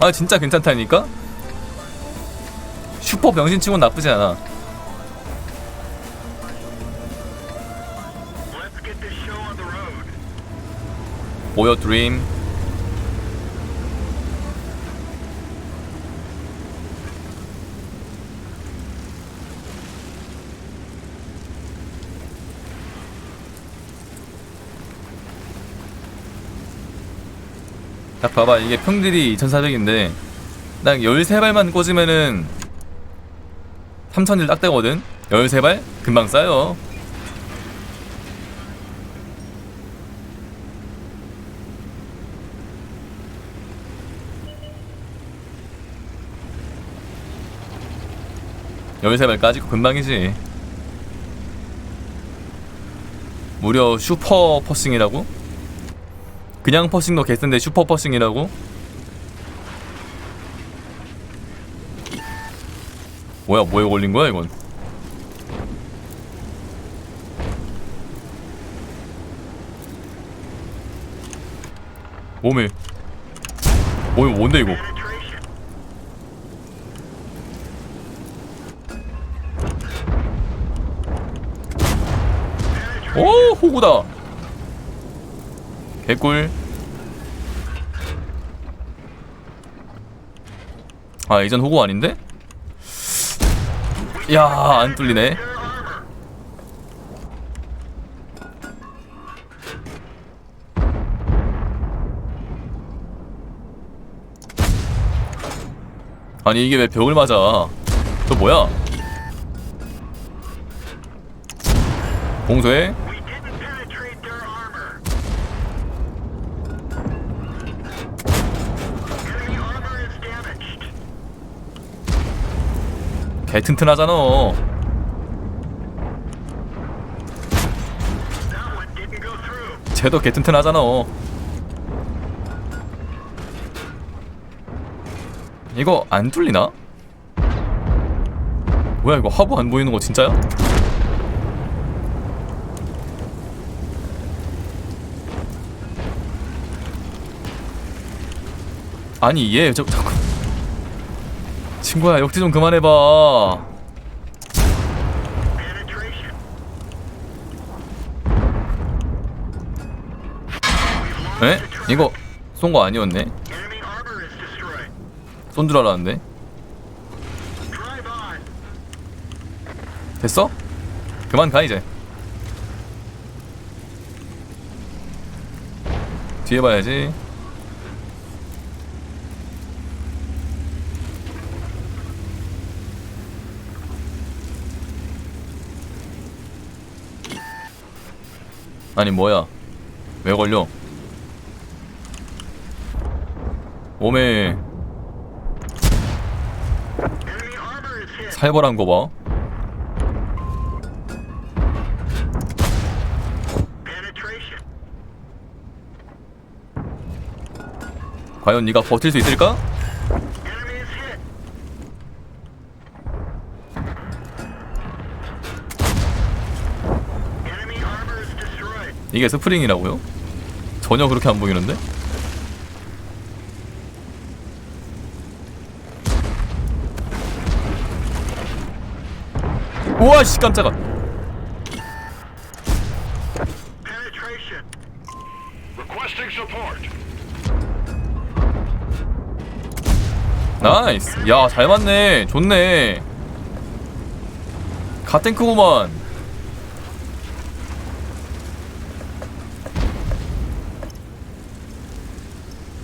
아 진짜 괜찮다니까? 슈퍼 병신치곤 나쁘지 않아. 보여 드림 딱 봐봐 이게 평딜이 2400인데 딱 13발만 꽂으면은 3000일 딱 되거든 13발? 금방 쌓여 열세 발까지 금방이지. 무려 슈퍼 퍼싱이라고? 그냥 퍼싱도 개센데 슈퍼 퍼싱이라고? 뭐야 뭐에 걸린 거야 이건? 몸에 몸이 뭔데 이거? 오 호구다 개꿀 아 이전 호구 아닌데? 야 안 뚫리네. 아니 이게 왜 벽을 맞아? 저 뭐야? 공소 개 튼튼하잖아. 쟤도 개 튼튼하잖아 이거 안 뚫리나? 뭐야 이거 하부 안 보이는 거 진짜야? 아니 얘 저, 자꾸 친구야 역지 좀 그만해봐. 에? 이거 쏜 거 아니었네? 쏜 줄 알았는데. 됐어? 그만 가 이제 뒤에 봐야지 아니 뭐야 왜 걸려 hit. 살벌한 거봐. 과연 네가 버틸 수 있을까? 이게 스프링이라고요? 전혀 그렇게 안 보이는데? 우와 씨 깜짝아. 나이스 야 잘 맞네 좋네 가탱크구만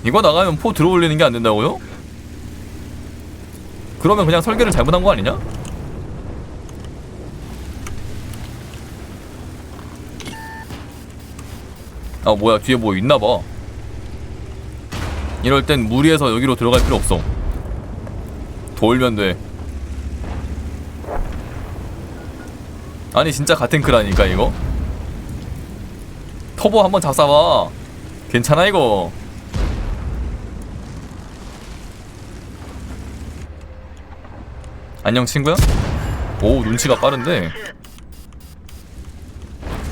이거 나가면 포 들어올리는 게 안 된다고요? 그러면 그냥 설계를 잘못한 거 아니냐? 아 뭐야 뒤에 뭐 있나봐. 이럴 땐 무리해서 여기로 들어갈 필요 없어. 돌면 돼. 아니 진짜 같은 크라니까 이거? 터보 한번 잡사봐. 괜찮아 이거 안녕 친구야? 오 눈치가 빠른데.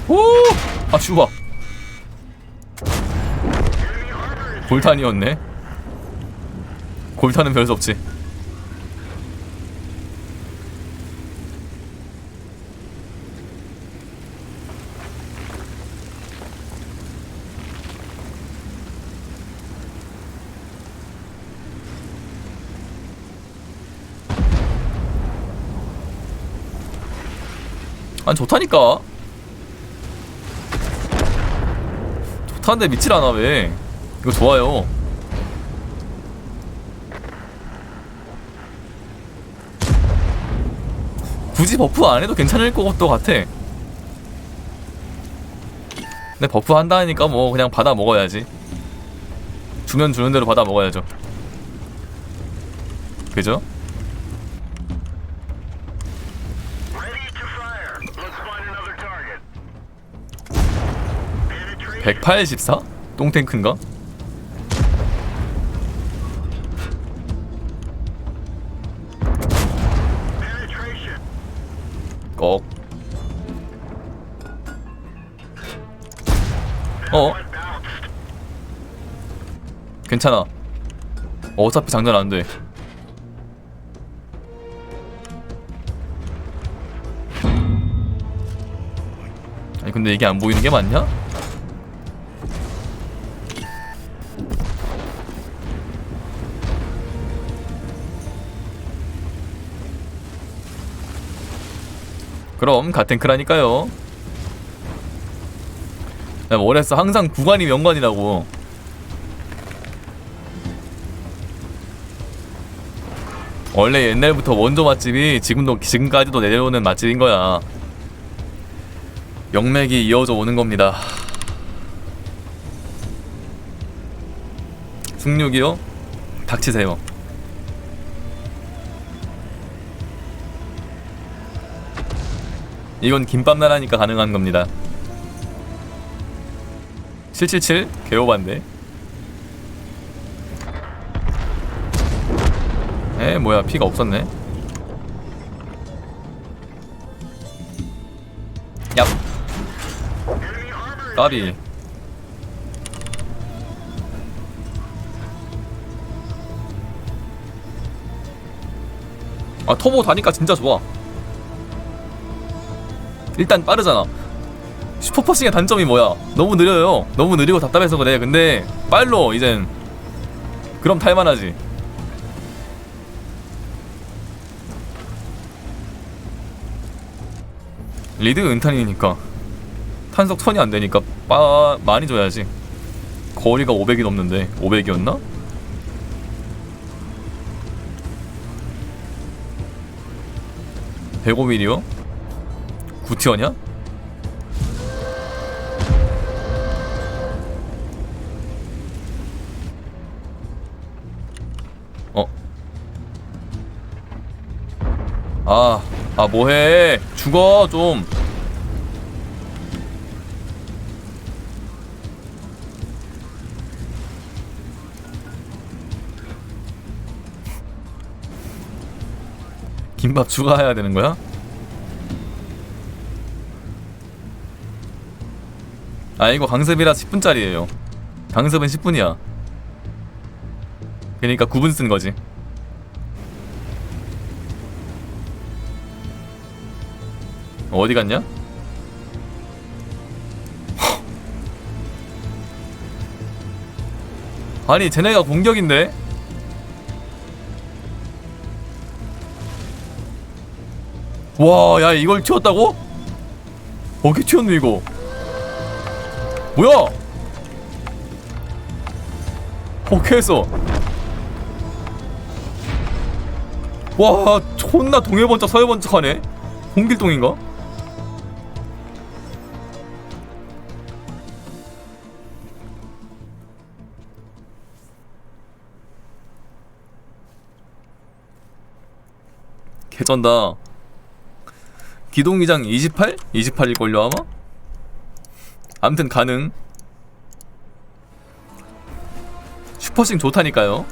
오아 슈바 골탄이었네. 골타는 별수 없지 아니 좋다니까. 좋다는데 믿질 않아 왜? 이거 좋아요. 굳이 버프 안 해도 괜찮을 것도 같아. 근데 버프 한다니까 뭐 그냥 받아 먹어야지. 주면 주는 대로 받아 먹어야죠. 그죠? 184? 똥탱크인가? 꺽 어? 괜찮아 어차피 장전 안돼 아니 근데 이게 안 보이는 게 맞냐? 그럼 같은 크라니까요 내가 뭐랬어 항상 구간이 명관이라고 원래 옛날부터 원조 맛집이 지금도 지금까지도 내려오는 맛집인 거야. 영맥이 이어져 오는 겁니다. 승육이요? 닥치세요. 이건 김밥 나라니까 가능한 겁니다. 777 개오반데. 에 뭐야 피가 없었네 armor. 까비 아 터보 다니까 진짜 좋아 일단 빠르잖아. 슈퍼퍼싱의 단점이 뭐야? 너무 느려요. 너무 느리고 답답해서 그래. 근데 빨로 이젠 그럼 탈만하지. 리드 은탄이니까 탄속 턴이 안 되니까 빠 많이 줘야지. 거리가 500이 넘는데 500이었나? (105mm요) 구티어냐? 어? 아, 아 뭐해? 죽어 좀. 김밥 추가해야 되는 거야? 아 이거 강습이라 10분짜리예요 강습은 10분이야 그러니까 9분 쓴 거지 어디 갔냐? 아니 쟤네가 공격인데? 와, 야 이걸 튀었다고? 어떻게 튀었노 이거? 뭐야? 어떻게 했어? 와, 존나 동해번쩍 서해번쩍 하네. 홍길동인가? 개쩐다. 기동기장 28? 28일걸요 아마? 암튼 가능. 슈퍼싱 좋다니까요